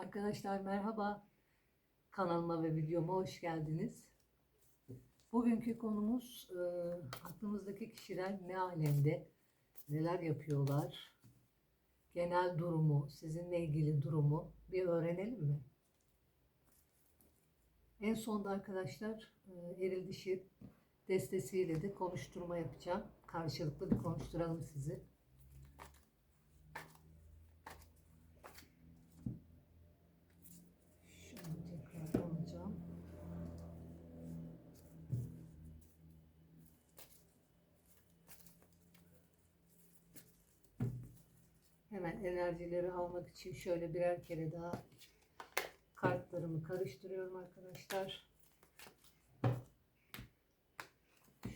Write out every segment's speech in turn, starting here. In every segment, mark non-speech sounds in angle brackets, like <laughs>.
Arkadaşlar merhaba. Kanalıma ve videoma hoş geldiniz. Bugünkü konumuz e, aklımızdaki kişiler ne alemde, neler yapıyorlar, genel durumu, sizinle ilgili durumu bir öğrenelim mi? En sonda arkadaşlar e, eril dişi destesiyle de konuşturma yapacağım. Karşılıklı bir konuşturalım sizi. Enerjileri almak için şöyle birer kere daha kartlarımı karıştırıyorum arkadaşlar.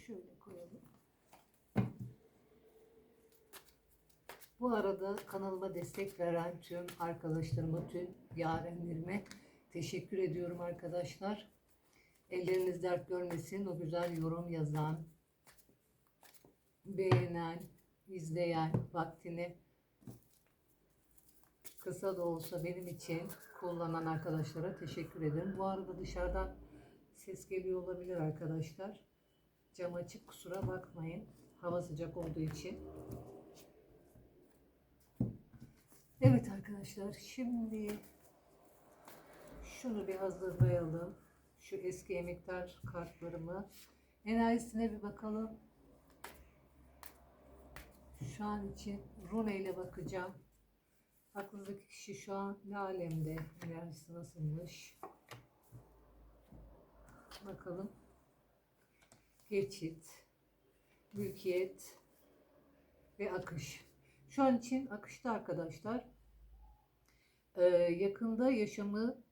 Şöyle koyalım. Bu arada kanalıma destek veren tüm arkadaşlarıma, tüm yarenlerime teşekkür ediyorum arkadaşlar. Elleriniz dert görmesin. O güzel yorum yazan, beğenen, izleyen, vaktini kısa da olsa benim için kullanan arkadaşlara teşekkür ederim. Bu arada dışarıdan ses geliyor olabilir arkadaşlar. Cam açık kusura bakmayın. Hava sıcak olduğu için. Evet arkadaşlar şimdi şunu bir hazırlayalım. Şu eski emektar kartlarımı. Enerjisine bir bakalım. Şu an için Rune ile bakacağım. Aklınızdaki kişi şu an ne alemde? Enerjisi nasılmış? Bakalım. Geçit, mülkiyet ve akış. Şu an için akışta arkadaşlar. Ee, yakında yaşamı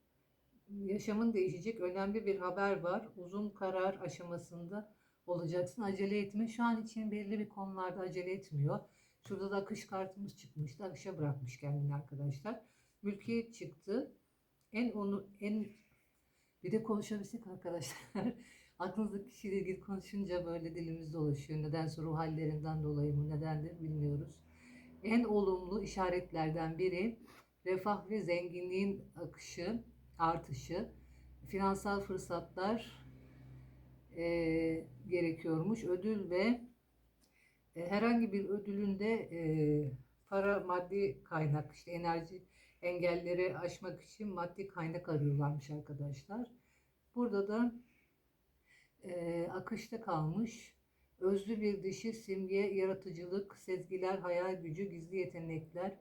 yaşamın değişecek önemli bir haber var. Uzun karar aşamasında olacaksın. Acele etme. Şu an için belirli bir konularda acele etmiyor. Şurada da akış kartımız çıkmıştı. Akışa bırakmış kendini arkadaşlar. Mülkiyet çıktı. En onu en bir de konuşabilsek arkadaşlar. <laughs> Aklınızdaki kişiyle ilgili konuşunca böyle dilimiz dolaşıyor. Nedense ruh hallerinden dolayı mı nedendir bilmiyoruz. En olumlu işaretlerden biri refah ve zenginliğin akışı, artışı, finansal fırsatlar e, gerekiyormuş. Ödül ve herhangi bir ödülünde e, para maddi kaynak işte enerji engelleri aşmak için maddi kaynak arıyorlarmış arkadaşlar. Burada da e, akışta kalmış özlü bir dişi simge, yaratıcılık, sezgiler, hayal gücü, gizli yetenekler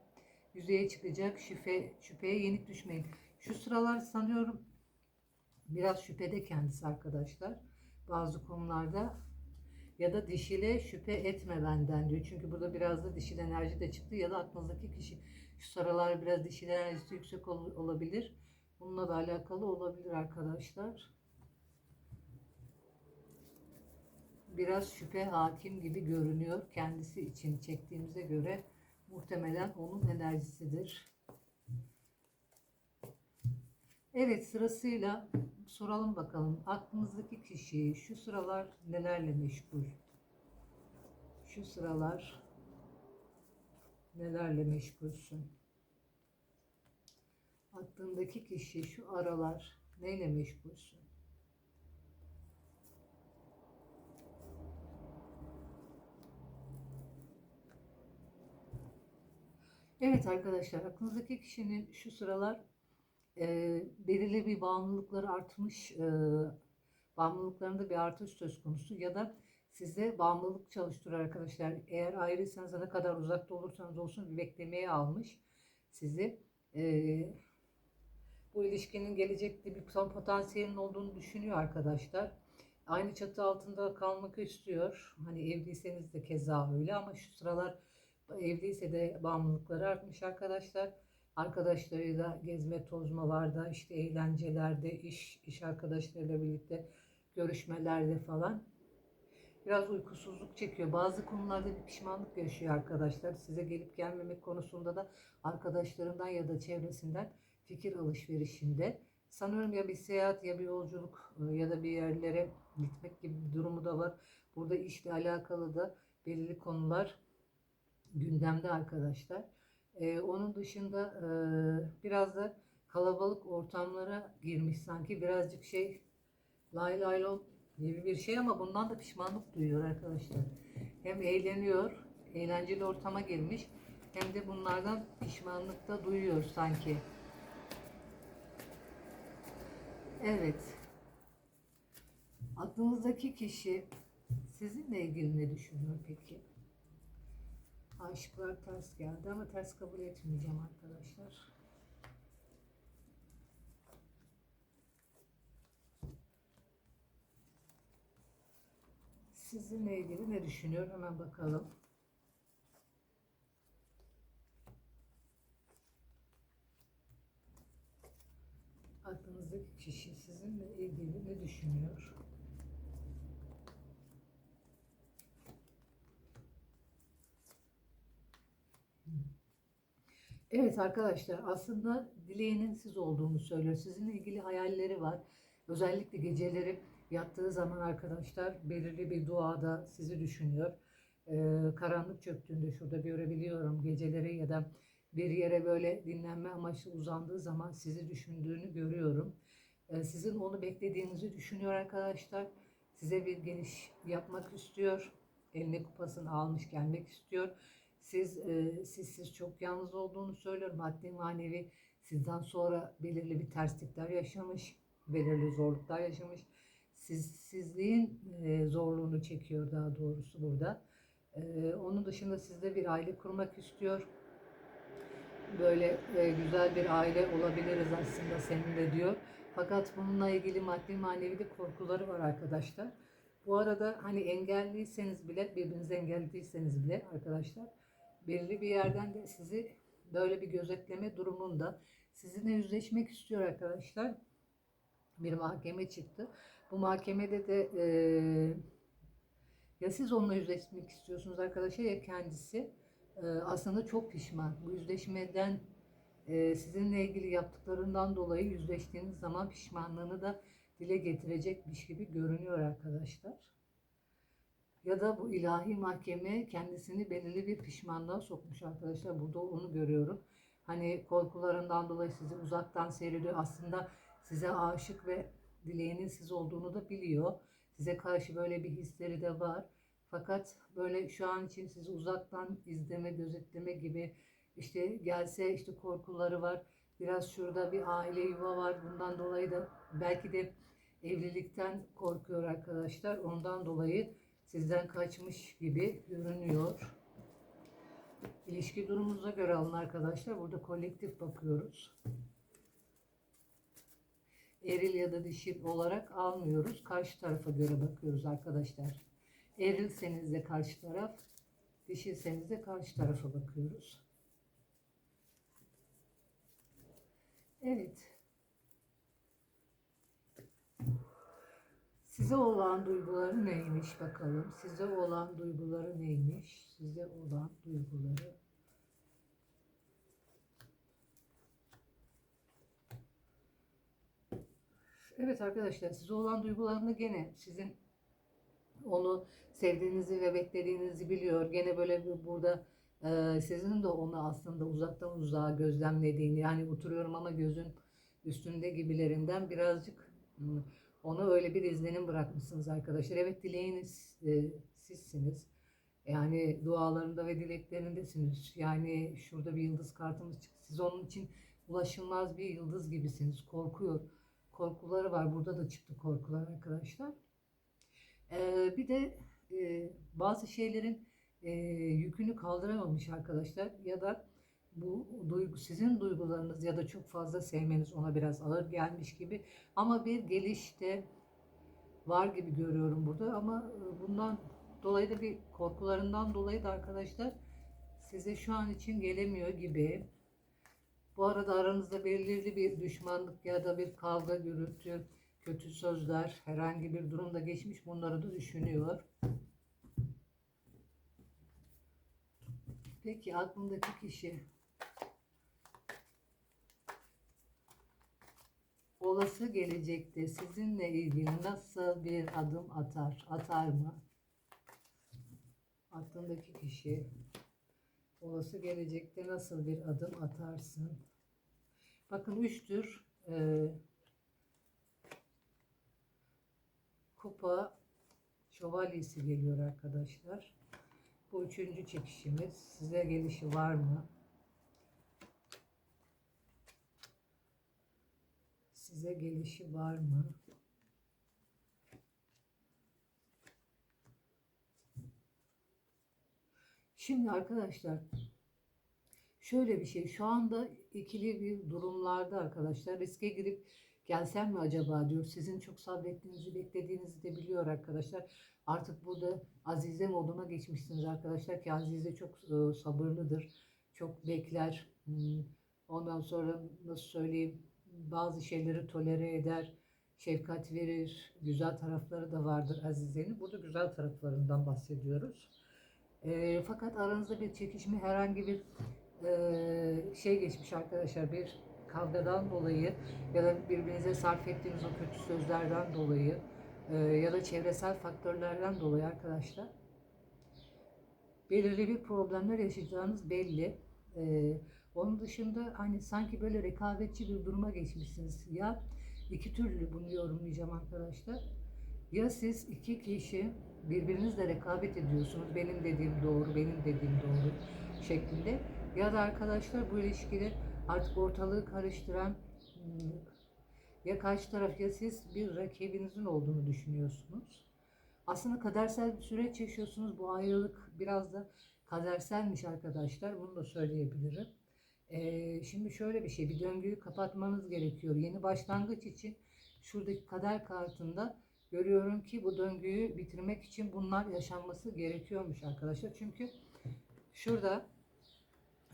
yüzeye çıkacak şüphe, şüpheye yenik düşmeyin. Şu sıralar sanıyorum biraz şüphede kendisi arkadaşlar. Bazı konularda ya da dişile şüphe etme benden diyor. Çünkü burada biraz da dişil enerji de çıktı ya da aklınızdaki kişi şu sıralar biraz dişil enerjisi yüksek ol- olabilir. Bununla da alakalı olabilir arkadaşlar. Biraz şüphe hakim gibi görünüyor. Kendisi için çektiğimize göre muhtemelen onun enerjisidir. Evet sırasıyla soralım bakalım. Aklınızdaki kişi şu sıralar nelerle meşgul? Şu sıralar nelerle meşgulsün? Aklındaki kişi şu aralar neyle meşgulsün? Evet arkadaşlar aklınızdaki kişinin şu sıralar e, belirli bir bağımlılıkları artmış, e, bağımlılıklarında bir artış söz konusu ya da size bağımlılık çalıştırıyor arkadaşlar. Eğer ayrıysanız ne kadar uzakta olursanız olsun bir beklemeye almış sizi. E, bu ilişkinin gelecekte bir son potansiyelin olduğunu düşünüyor arkadaşlar. Aynı çatı altında kalmak istiyor. Hani evliyseniz de keza öyle ama şu sıralar evliyse de bağımlılıkları artmış arkadaşlar. Arkadaşlarıyla gezme tozmalarda, işte eğlencelerde, iş, iş arkadaşlarıyla birlikte görüşmelerde falan. Biraz uykusuzluk çekiyor. Bazı konularda bir pişmanlık yaşıyor arkadaşlar. Size gelip gelmemek konusunda da arkadaşlarından ya da çevresinden fikir alışverişinde. Sanıyorum ya bir seyahat ya bir yolculuk e, ya da bir yerlere gitmek gibi bir durumu da var. Burada işle alakalı da belirli konular gündemde arkadaşlar. Ee, onun dışında e, biraz da kalabalık ortamlara girmiş sanki birazcık şey lay lay lom gibi bir şey ama bundan da pişmanlık duyuyor arkadaşlar. Hem eğleniyor, eğlenceli ortama girmiş hem de bunlardan pişmanlık da duyuyor sanki. Evet. Aklınızdaki kişi sizinle ilgili ne düşünüyor peki? Aşıklar ters geldi ama ters kabul etmeyeceğim arkadaşlar. Sizinle ilgili ne düşünüyor? Hemen bakalım. Aklınızdaki kişi sizinle ilgili ne düşünüyor? Evet arkadaşlar aslında dileğinin siz olduğunu söylüyor. Sizinle ilgili hayalleri var. Özellikle geceleri yattığı zaman arkadaşlar belirli bir duada sizi düşünüyor. Ee, karanlık çöktüğünde şurada görebiliyorum geceleri ya da bir yere böyle dinlenme amaçlı uzandığı zaman sizi düşündüğünü görüyorum. Ee, sizin onu beklediğinizi düşünüyor arkadaşlar. Size bir geliş yapmak istiyor. Eline kupasını almış gelmek istiyor. Siz e, siz siz çok yalnız olduğunu söylüyor. Maddi manevi sizden sonra belirli bir terslikler yaşamış, belirli zorluklar yaşamış. Siz sizliğin e, zorluğunu çekiyor daha doğrusu burada. E, onun dışında sizde bir aile kurmak istiyor. Böyle e, güzel bir aile olabiliriz aslında seninle diyor. Fakat bununla ilgili maddi manevi de korkuları var arkadaşlar. Bu arada hani engelliyseniz bile, birbirinizi engelliyseniz bile arkadaşlar belirli bir yerden de sizi böyle bir gözetleme durumunda sizinle yüzleşmek istiyor arkadaşlar. Bir mahkeme çıktı. Bu mahkemede de e, ya siz onunla yüzleşmek istiyorsunuz arkadaşlar ya kendisi e, aslında çok pişman. Bu yüzleşmeden e, sizinle ilgili yaptıklarından dolayı yüzleştiğiniz zaman pişmanlığını da dile getirecekmiş gibi görünüyor arkadaşlar ya da bu ilahi mahkeme kendisini belirli bir pişmanlığa sokmuş arkadaşlar. Burada onu görüyorum. Hani korkularından dolayı sizi uzaktan seyrediyor. Aslında size aşık ve dileğinin siz olduğunu da biliyor. Size karşı böyle bir hisleri de var. Fakat böyle şu an için sizi uzaktan izleme, gözetleme gibi işte gelse işte korkuları var. Biraz şurada bir aile yuva var. Bundan dolayı da belki de evlilikten korkuyor arkadaşlar. Ondan dolayı sizden kaçmış gibi görünüyor. İlişki durumunuza göre alın arkadaşlar. Burada kolektif bakıyoruz. Eril ya da dişil olarak almıyoruz. Karşı tarafa göre bakıyoruz arkadaşlar. Erilseniz de karşı taraf, dişilseniz de karşı tarafa bakıyoruz. Evet. Size olan duyguları neymiş bakalım. Size olan duyguları neymiş? Size olan duyguları. Evet arkadaşlar size olan duygularını gene sizin onu sevdiğinizi ve beklediğinizi biliyor. Gene böyle burada e, sizin de onu aslında uzaktan uzağa gözlemlediğini yani oturuyorum ama gözün üstünde gibilerinden birazcık hmm, ona öyle bir izlenim bırakmışsınız arkadaşlar. Evet dileğiniz e, sizsiniz. Yani dualarında ve dileklerindesiniz. Yani şurada bir yıldız kartımız çıktı. Siz onun için ulaşılmaz bir yıldız gibisiniz. Korkuyor. Korkuları var. Burada da çıktı korkular arkadaşlar. Ee, bir de e, bazı şeylerin e, yükünü kaldıramamış arkadaşlar. Ya da bu duygu sizin duygularınız ya da çok fazla sevmeniz ona biraz ağır gelmiş gibi ama bir gelişte var gibi görüyorum burada ama e, bundan dolayı da bir korkularından dolayı da arkadaşlar size şu an için gelemiyor gibi. Bu arada aranızda belirli bir düşmanlık ya da bir kavga, gürültü, kötü sözler, herhangi bir durumda geçmiş bunları da düşünüyor. Peki aklındaki kişi olası gelecekte sizinle ilgili nasıl bir adım atar? Atar mı? Aklındaki kişi olası gelecekte nasıl bir adım atarsın? Bakın üçtür. Ee, kupa şövalyesi geliyor arkadaşlar. Bu üçüncü çekişimiz. Size gelişi var mı? Size gelişi var mı? Şimdi arkadaşlar şöyle bir şey şu anda ikili bir durumlarda arkadaşlar riske girip gelsem mi acaba diyor. Sizin çok sabrettiğinizi beklediğinizi de biliyor arkadaşlar. Artık burada Azize moduna geçmişsiniz arkadaşlar ki Azize çok e, sabırlıdır. Çok bekler. Hmm, Ondan sonra nasıl söyleyeyim bazı şeyleri tolere eder. Şefkat verir. Güzel tarafları da vardır Azize'nin. Burada güzel taraflarından bahsediyoruz. E, fakat aranızda bir çekişme herhangi bir e, şey geçmiş arkadaşlar bir kavgadan dolayı ya da birbirinize sarf ettiğiniz o kötü sözlerden dolayı e, ya da çevresel faktörlerden dolayı arkadaşlar belirli bir problemler yaşayacağınız belli. E, onun dışında hani sanki böyle rekabetçi bir duruma geçmişsiniz. Ya iki türlü bunu yorumlayacağım arkadaşlar. Ya siz iki kişi birbirinizle rekabet ediyorsunuz. Benim dediğim doğru, benim dediğim doğru şeklinde. Ya da arkadaşlar bu ilişkide artık ortalığı karıştıran hmm, ya karşı taraf ya siz bir rakibinizin olduğunu düşünüyorsunuz. Aslında kadersel bir süreç yaşıyorsunuz. Bu ayrılık biraz da kaderselmiş arkadaşlar. Bunu da söyleyebilirim. Ee, şimdi şöyle bir şey, bir döngüyü kapatmanız gerekiyor. Yeni başlangıç için şuradaki kader kartında görüyorum ki bu döngüyü bitirmek için bunlar yaşanması gerekiyormuş arkadaşlar. Çünkü şurada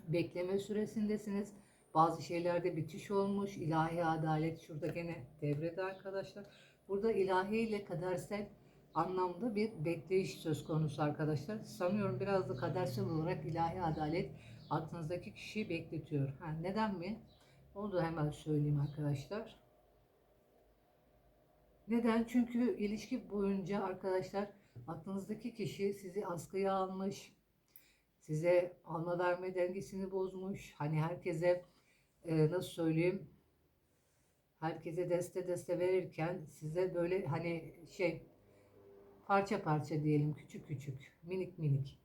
bekleme süresindesiniz. Bazı şeylerde bitiş olmuş. ilahi adalet şurada gene devrede arkadaşlar. Burada ilahi ile kadersel anlamda bir bekleyiş söz konusu arkadaşlar. Sanıyorum biraz da kadersel olarak ilahi adalet aklınızdaki kişiyi bekletiyor. Ha, neden mi? Onu da hemen söyleyeyim arkadaşlar. Neden? Çünkü ilişki boyunca arkadaşlar aklınızdaki kişi sizi askıya almış, size alma verme dengesini bozmuş. Hani herkese e, nasıl söyleyeyim herkese deste deste verirken size böyle hani şey parça parça diyelim küçük küçük minik minik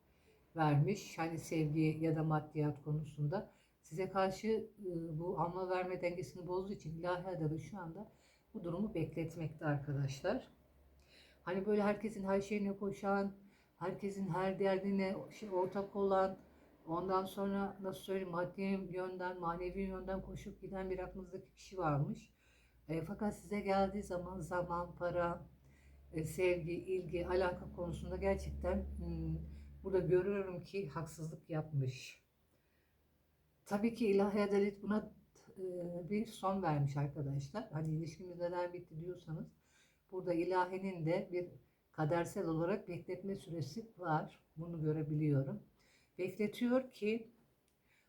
vermiş. Hani sevgi ya da maddiyat konusunda size karşı e, bu alma verme dengesini bozduğu için ilahi adamı şu anda bu durumu bekletmekte arkadaşlar. Hani böyle herkesin her şeyine koşan, herkesin her derdine şey, ortak olan, ondan sonra nasıl söyleyeyim maddi yönden, manevi yönden koşup giden bir aklınızdaki kişi varmış. E, fakat size geldiği zaman zaman, para, e, sevgi, ilgi, alaka konusunda gerçekten hmm, burada görüyorum ki haksızlık yapmış. Tabii ki ilahi adalet buna e, bir son vermiş arkadaşlar. Hani ilişkimiz neden bitti diyorsanız burada ilahinin de bir kadersel olarak bekletme süresi var. Bunu görebiliyorum. Bekletiyor ki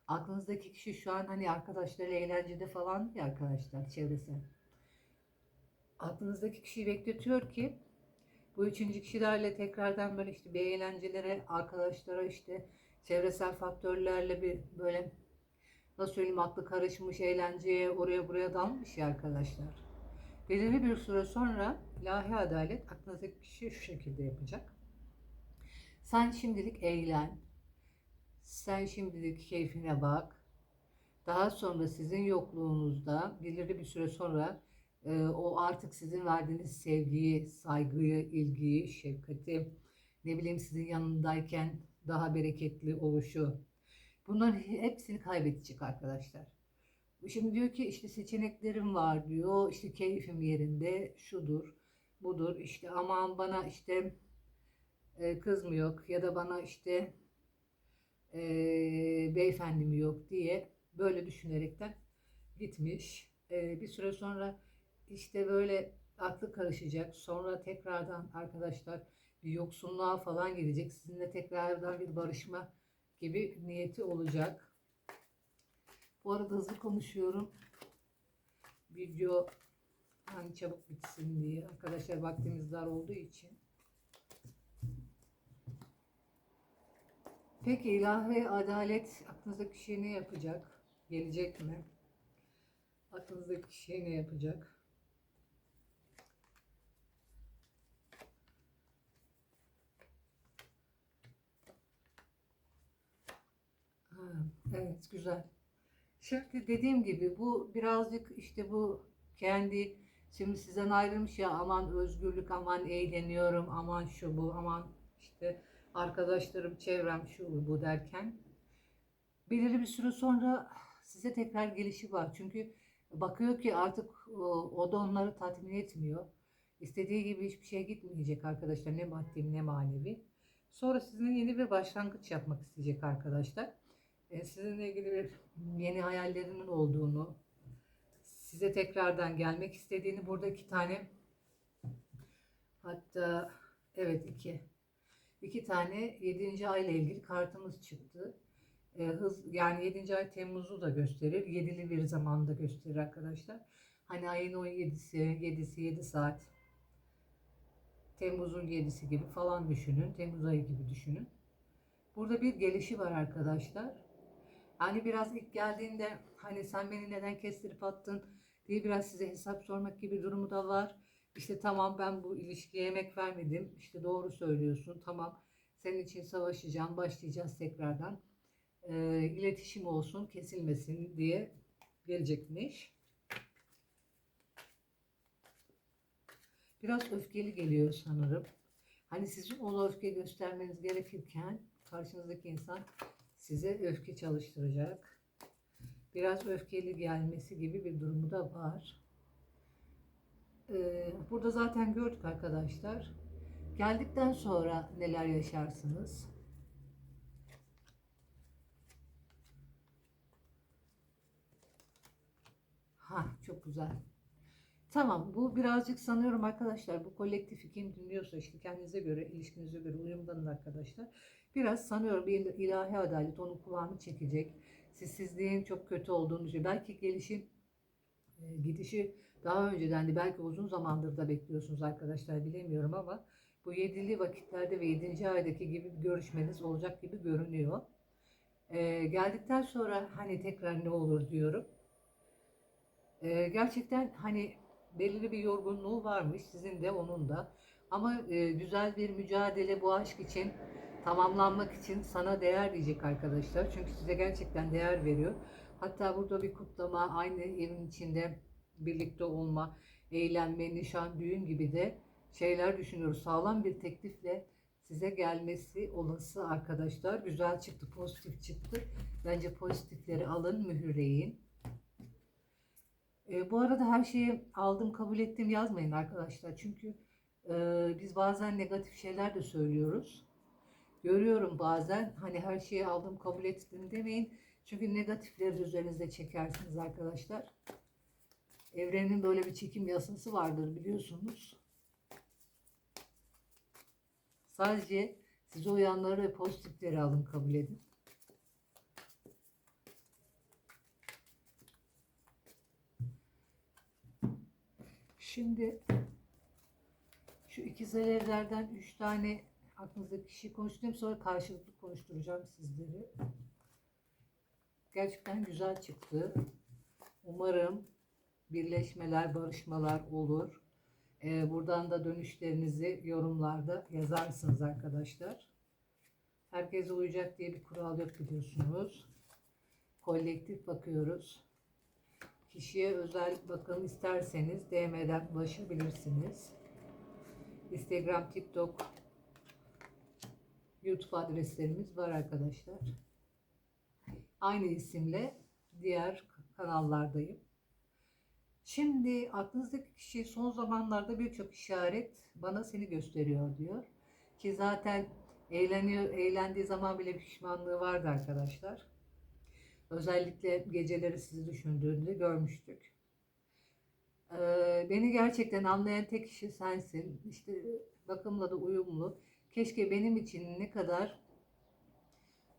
aklınızdaki kişi şu an hani arkadaşlarıyla eğlencede falan ya arkadaşlar çevresel. Aklınızdaki kişiyi bekletiyor ki bu üçüncü kişilerle tekrardan böyle işte bir eğlencelere, arkadaşlara işte çevresel faktörlerle bir böyle nasıl söyleyeyim aklı karışmış eğlenceye oraya buraya dalmış ya arkadaşlar. Belirli bir süre sonra ilahi adalet aklınızdaki kişi şu şekilde yapacak. Sen şimdilik eğlen. Sen şimdilik keyfine bak. Daha sonra sizin yokluğunuzda belirli bir süre sonra e, o artık sizin verdiğiniz sevgiyi, saygıyı, ilgiyi, şefkati, ne bileyim sizin yanındayken daha bereketli oluşu, Bunların hepsini kaybedecek arkadaşlar. Şimdi diyor ki işte seçeneklerim var diyor. İşte keyfim yerinde şudur, budur. işte aman bana işte e, kız mı yok ya da bana işte e, beyefendi mi yok diye böyle düşünerekten gitmiş. E, bir süre sonra işte böyle aklı karışacak. Sonra tekrardan arkadaşlar bir yoksunluğa falan gidecek. Sizinle tekrardan bir barışma gibi niyeti olacak. Bu arada hızlı konuşuyorum. Video hani çabuk bitsin diye. Arkadaşlar vaktimiz dar olduğu için. Peki ilahi adalet aklınızdaki şey ne yapacak? Gelecek mi? Aklınızdaki kişi ne yapacak? Ha, evet güzel. Şimdi dediğim gibi bu birazcık işte bu kendi şimdi sizden ayrılmış ya aman özgürlük aman eğleniyorum aman şu bu aman işte arkadaşlarım çevrem şu bu derken belirli bir süre sonra size tekrar gelişi var. Çünkü bakıyor ki artık o, o da onları tatmin etmiyor. İstediği gibi hiçbir şey gitmeyecek arkadaşlar ne maddi ne manevi. Sonra sizinle yeni bir başlangıç yapmak isteyecek arkadaşlar. E, sizinle ilgili bir yeni hayallerinin olduğunu, size tekrardan gelmek istediğini burada iki tane hatta evet iki iki tane 7. ayla ilgili kartımız çıktı. E, hız yani 7. ay Temmuz'u da gösterir. Yedili bir zamanda gösterir arkadaşlar. Hani ayın 17'si, 7'si 7 saat. Temmuz'un 7'si gibi falan düşünün. Temmuz ayı gibi düşünün. Burada bir gelişi var arkadaşlar. Hani biraz ilk geldiğinde hani sen beni neden kestirip attın diye biraz size hesap sormak gibi durumu da var. İşte tamam ben bu ilişkiye emek vermedim. İşte doğru söylüyorsun. Tamam senin için savaşacağım. Başlayacağız tekrardan. Ee, iletişim olsun, kesilmesin diye gelecekmiş. Biraz öfkeli geliyor sanırım. Hani sizin o öfke göstermeniz gerekirken karşınızdaki insan size öfke çalıştıracak. Biraz öfkeli gelmesi gibi bir durumu da var. Ee, burada zaten gördük arkadaşlar. Geldikten sonra neler yaşarsınız? Ha çok güzel. Tamam bu birazcık sanıyorum arkadaşlar bu kolektifi kim dinliyorsa işte kendinize göre ilişkinize göre uyumlanın arkadaşlar. Biraz sanıyorum bir ilahi adalet onun kulağını çekecek. Sizsizliğin çok kötü olduğunu düşünüyor. Belki gelişin e, gidişi daha önceden de belki uzun zamandır da bekliyorsunuz arkadaşlar bilemiyorum ama bu yedili vakitlerde ve yedinci aydaki gibi bir görüşmeniz olacak gibi görünüyor. E, geldikten sonra hani tekrar ne olur diyorum. E, gerçekten hani belirli bir yorgunluğu varmış sizin de onun da. Ama e, güzel bir mücadele bu aşk için tamamlanmak için sana değer diyecek arkadaşlar. Çünkü size gerçekten değer veriyor. Hatta burada bir kutlama, aynı evin içinde birlikte olma, eğlenme, nişan, düğün gibi de şeyler düşünüyoruz. Sağlam bir teklifle size gelmesi olası arkadaşlar. Güzel çıktı, pozitif çıktı. Bence pozitifleri alın, mühürleyin. E, bu arada her şeyi aldım, kabul ettim yazmayın arkadaşlar. Çünkü e, biz bazen negatif şeyler de söylüyoruz. Görüyorum bazen hani her şeyi aldım, kabul ettim demeyin. Çünkü negatifleri üzerinize çekersiniz arkadaşlar. Evrenin böyle bir çekim yasası vardır biliyorsunuz. Sadece size uyanları ve pozitifleri alın, kabul edin. Şimdi şu ikizlerden üç tane aklınızdaki kişi konuştum sonra karşılıklı konuşturacağım sizleri. Gerçekten güzel çıktı. Umarım birleşmeler, barışmalar olur. Ee, buradan da dönüşlerinizi yorumlarda yazarsınız arkadaşlar. Herkese uyacak diye bir kural yok biliyorsunuz. Kolektif bakıyoruz. Kişiye özel bakım isterseniz DM'den ulaşabilirsiniz. Instagram, TikTok, YouTube adreslerimiz var arkadaşlar. Aynı isimle diğer kanallardayım. Şimdi aklınızdaki kişi son zamanlarda birçok işaret bana seni gösteriyor diyor. Ki zaten eğleniyor, eğlendiği zaman bile pişmanlığı vardı arkadaşlar. Özellikle geceleri sizi düşündüğünde görmüştük. Ee, beni gerçekten anlayan tek kişi sensin. İşte bakımla da uyumlu. Keşke benim için ne kadar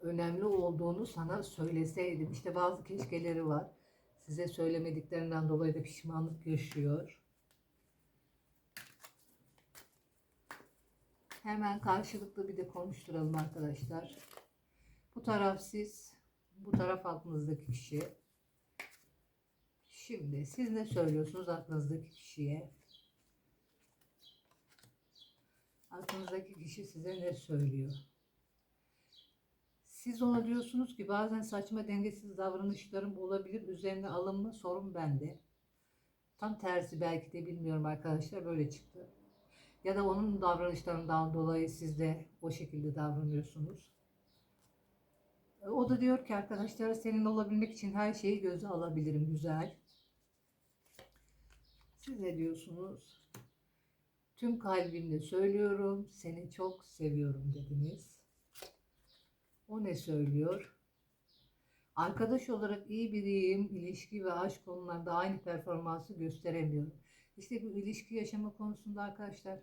önemli olduğunu sana söyleseydim. İşte bazı keşkeleri var. Size söylemediklerinden dolayı da pişmanlık yaşıyor. Hemen karşılıklı bir de konuşturalım arkadaşlar. Bu taraf siz, bu taraf aklınızdaki kişi. Şimdi siz ne söylüyorsunuz aklınızdaki kişiye? Aklınızdaki kişi size ne söylüyor? Siz ona diyorsunuz ki bazen saçma dengesiz davranışlarım olabilir. Üzerine alınma sorun bende. Tam tersi belki de bilmiyorum arkadaşlar böyle çıktı. Ya da onun davranışlarından dolayı siz de o şekilde davranıyorsunuz. O da diyor ki arkadaşlar senin olabilmek için her şeyi göze alabilirim güzel. Siz ne diyorsunuz? Tüm kalbimle söylüyorum. Seni çok seviyorum dediniz. O ne söylüyor? Arkadaş olarak iyi biriyim. İlişki ve aşk konularında aynı performansı gösteremiyorum. İşte bu ilişki yaşama konusunda arkadaşlar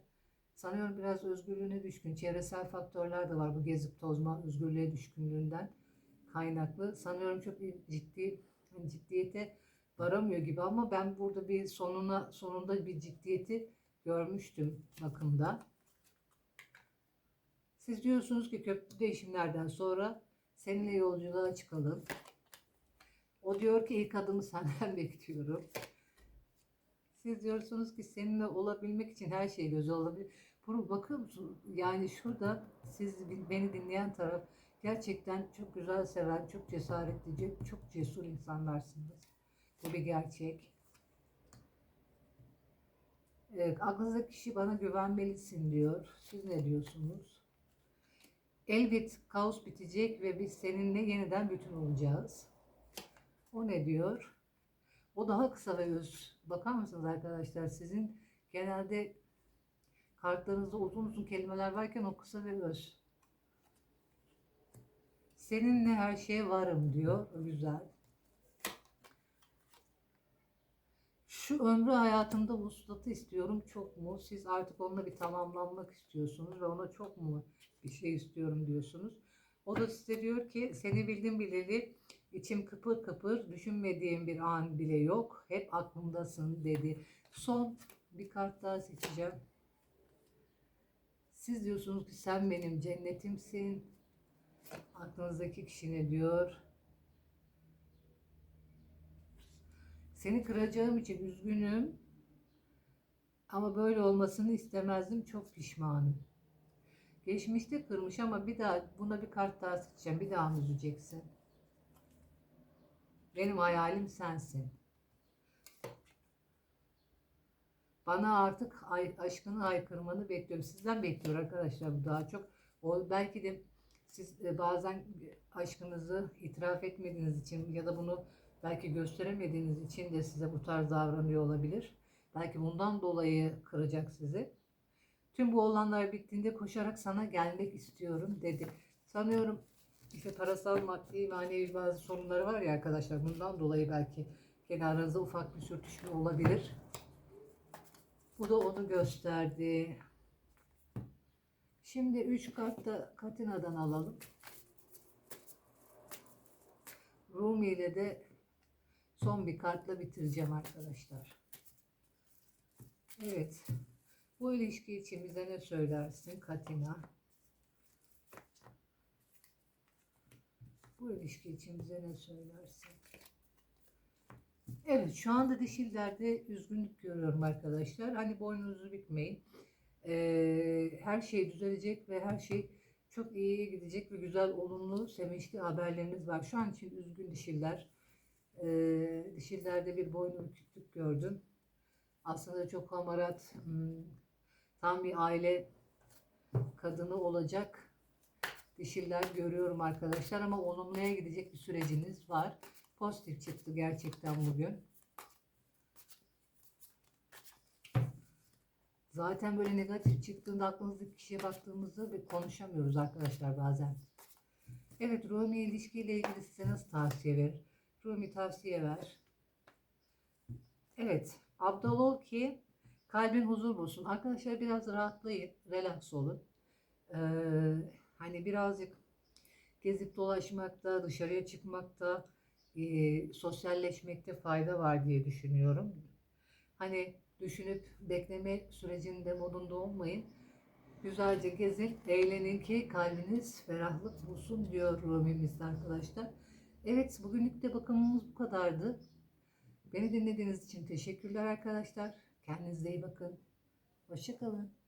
sanıyorum biraz özgürlüğüne düşkün. Çevresel faktörler de var bu gezip tozma özgürlüğe düşkünlüğünden kaynaklı. Sanıyorum çok ciddi ciddiyete varamıyor gibi ama ben burada bir sonuna sonunda bir ciddiyeti görmüştüm bakımda. Siz diyorsunuz ki köprü değişimlerden sonra seninle yolculuğa çıkalım. O diyor ki ilk adımı senden <laughs> bekliyorum. Siz diyorsunuz ki seninle olabilmek için her şey göze olabilir. Bunu bakıyor? Yani şurada siz beni dinleyen taraf gerçekten çok güzel seven, çok cesaretli, çok cesur insanlarsınız. Bu bir gerçek. Evet, aklınızdaki kişi bana güvenmelisin diyor. Siz ne diyorsunuz? Elbet kaos bitecek ve biz seninle yeniden bütün olacağız. O ne diyor? O daha kısa ve öz. Bakar mısınız arkadaşlar? Sizin genelde kartlarınızda uzun uzun kelimeler varken o kısa ve öz. Seninle her şeye varım diyor. Güzel. Şu ömrü hayatımda vuslatı istiyorum çok mu? Siz artık onunla bir tamamlanmak istiyorsunuz ve ona çok mu bir şey istiyorum diyorsunuz. O da size diyor ki seni bildim bileli içim kıpır kıpır düşünmediğim bir an bile yok. Hep aklımdasın dedi. Son bir kart daha seçeceğim. Siz diyorsunuz ki sen benim cennetimsin. Aklınızdaki kişi ne diyor? Seni kıracağım için üzgünüm. Ama böyle olmasını istemezdim. Çok pişmanım. Geçmişte kırmış ama bir daha buna bir kart daha seçeceğim. Bir daha üzeceksin? Benim hayalim sensin. Bana artık ay, aşkını haykırmanı bekliyorum. Sizden bekliyor arkadaşlar bu daha çok. O belki de siz e, bazen aşkınızı itiraf etmediğiniz için ya da bunu belki gösteremediğiniz için de size bu tarz davranıyor olabilir. Belki bundan dolayı kıracak sizi. Tüm bu olanlar bittiğinde koşarak sana gelmek istiyorum dedi. Sanıyorum işte parasal, maddi, manevi bazı sorunları var ya arkadaşlar. Bundan dolayı belki gene aranızda ufak bir sürtüşme olabilir. Bu da onu gösterdi. Şimdi 3 kart da Katina'dan alalım. Rumi ile de son bir kartla bitireceğim arkadaşlar. Evet. Bu ilişki için bize ne söylersin Katina? Bu ilişki için bize ne söylersin? Evet şu anda dişillerde üzgünlük görüyorum arkadaşlar. Hani boynunuzu bükmeyin. Ee, her şey düzelecek ve her şey çok iyiye gidecek ve güzel olumlu sevinçli haberleriniz var. Şu an için üzgün dişiller. Ee, dişillerde bir boynu büküklük gördüm. Aslında çok hamarat, hmm, tam bir aile kadını olacak dişiller görüyorum arkadaşlar ama olumluya gidecek bir süreciniz var. Pozitif çıktı gerçekten bugün. Zaten böyle negatif çıktığında aklınızdaki kişiye baktığımızda bir konuşamıyoruz arkadaşlar bazen. Evet Rumi ilişkiyle ilgili size nasıl tavsiye verir? Rumi tavsiye ver. Evet. Abdal ol ki kalbin huzur bulsun. Arkadaşlar biraz rahatlayın. Relax olun. Ee, hani birazcık gezip dolaşmakta, dışarıya çıkmakta, e, sosyalleşmekte fayda var diye düşünüyorum. Hani düşünüp bekleme sürecinde modunda olmayın. Güzelce gezin, eğlenin ki kalbiniz ferahlık bulsun diyor Rumi'miz arkadaşlar. Evet bugünlük de bakımımız bu kadardı. Beni dinlediğiniz için teşekkürler arkadaşlar. Kendinize iyi bakın. Hoşçakalın.